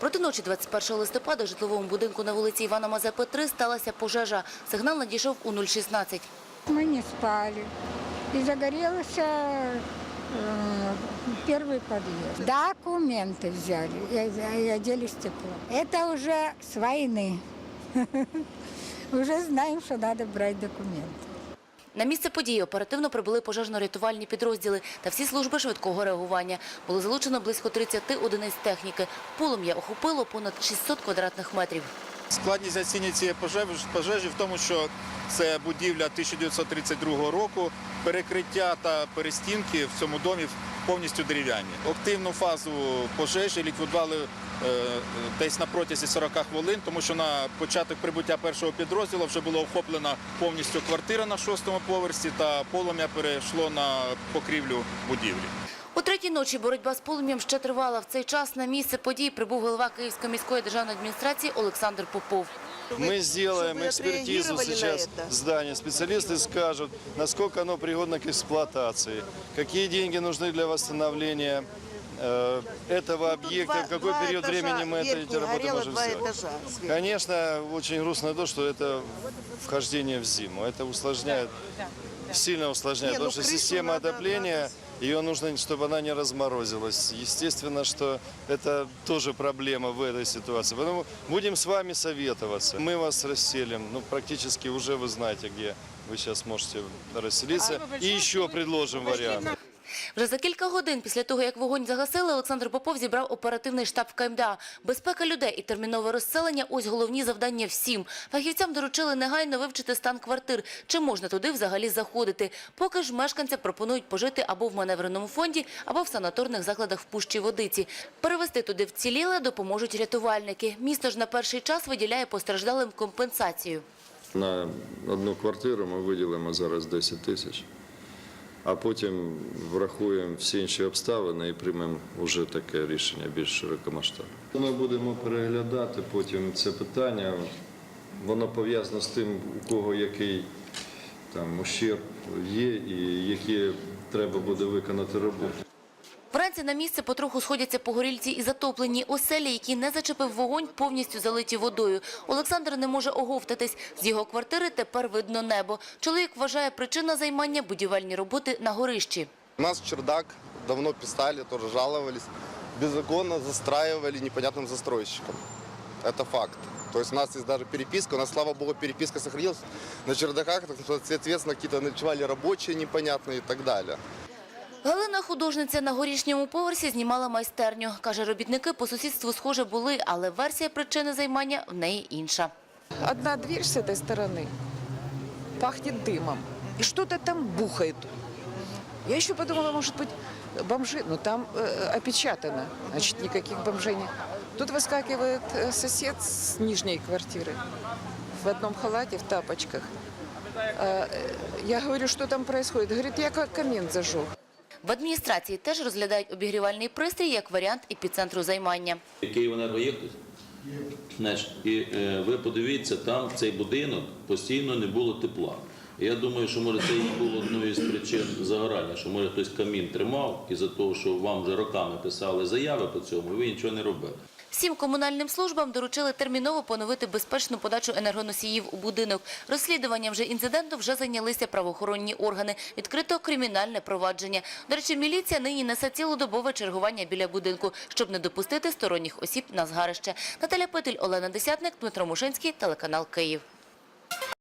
Проти ночі 21 листопада в житловому будинку на вулиці Івана Мазепи 3 сталася пожежа. Сигнал надійшов у 016. Мы не спали. И загорелся э, первый подъезд. Документы взяли и, и оделись в тепло. Это уже с войны. Уже знаем, что надо брать документы. На місце події оперативно прибули пожежно-рятувальні підрозділи та всі служби швидкого реагування. Було залучено близько 30 одиниць техніки. Полум'я охопило понад 600 квадратних метрів. Складність гасіння цієї пожежі, пожежі в тому, що це будівля 1932 року, перекриття та перестінки в цьому домі повністю дерев'яні. Активну фазу пожежі ліквідували е, десь на протязі 40 хвилин, тому що на початок прибуття першого підрозділу вже була охоплена повністю квартира на шостому поверсі та полум'я перейшло на покрівлю будівлі. У третій ночі боротьба з полум'ям ще тривала. В цей час на місце подій прибув голова Київської міської державної адміністрації Олександр Попов. Мы сделаем Чтобы экспертизу отреагировали на сейчас это. здания. Специалисты скажут, насколько оно пригодно к эксплуатации, какие деньги нужны для восстановления э, этого объекта, Два- в какой два период этажа времени мы это, эти верхних работы горело, можем два сделать. этажа сверху. Конечно, очень грустно то, что это вхождение в зиму. Это усложняет, сильно усложняет, Не, ну, потому что крышу система надо- отопления, надо ее нужно, чтобы она не разморозилась. Естественно, что это тоже проблема в этой ситуации. Поэтому будем с вами советоваться. Мы вас расселим, ну, практически уже вы знаете, где вы сейчас можете расселиться. И еще предложим варианты. Вже за кілька годин після того, як вогонь загасили, Олександр Попов зібрав оперативний штаб КМДА. Безпека людей і термінове розселення – ось головні завдання всім. Фахівцям доручили негайно вивчити стан квартир, чи можна туди взагалі заходити. Поки ж мешканцям пропонують пожити або в маневреному фонді, або в санаторних закладах в Пущі Водиці. Перевести туди вціліле допоможуть рятувальники. Місто ж на перший час виділяє постраждалим компенсацію. На одну квартиру ми виділимо зараз 10 тисяч, а потім врахуємо всі інші обставини і приймемо вже таке рішення більш широкомасштабне. Ми будемо переглядати потім це питання. Воно пов'язано з тим, у кого який там ущерб є і які треба буде виконати роботи. Вранці на місце потроху сходяться погорільці і затоплені оселі, які не зачепив вогонь, повністю залиті водою. Олександр не може оговтатись. З його квартири тепер видно небо. Чоловік вважає причина займання будівельні роботи на горищі. У нас чердак давно писали, тоже жаловались. Беззаконно застраивали непонятным застройщикам. Это факт. То есть у нас есть даже переписка, у нас, слава богу, переписка сохранилась. На чердаках, так что, соответственно, какие-то ночевали рабочие непонятные и так далее. Галина, художниця на горішньому поверсі, знімала майстерню. Каже, робітники по сусідству схоже були, але версія причини займання в неї інша. Одна дверь с этой стороны пахнет дымом. И что-то там бухает. Я еще подумала, может быть, бомжи, но там э, опечатано. Значит, никаких бомжей нет. Тут выскакивает э, сосед с нижней квартиры в одном халате, в тапочках. А, э, я говорю, что там происходит? Говорит, я как камин зажег. В адміністрації теж розглядають обігрівальний пристрій як варіант епіцентру займання. Київенерго є хтось? І е, ви подивіться, там цей будинок постійно не було тепла. Я думаю, що може це і було одною з причин загорання, що може хтось камін тримав із-за того, що вам вже роками писали заяви по цьому, ви нічого не робили. Всім комунальним службам доручили терміново поновити безпечну подачу енергоносіїв у будинок. Розслідуванням же інциденту вже зайнялися правоохоронні органи. Відкрито кримінальне провадження. До речі, міліція нині несе цілодобове чергування біля будинку, щоб не допустити сторонніх осіб на згарище. Наталя Петель, Олена Десятник, Дмитро Мушинський, телеканал Київ.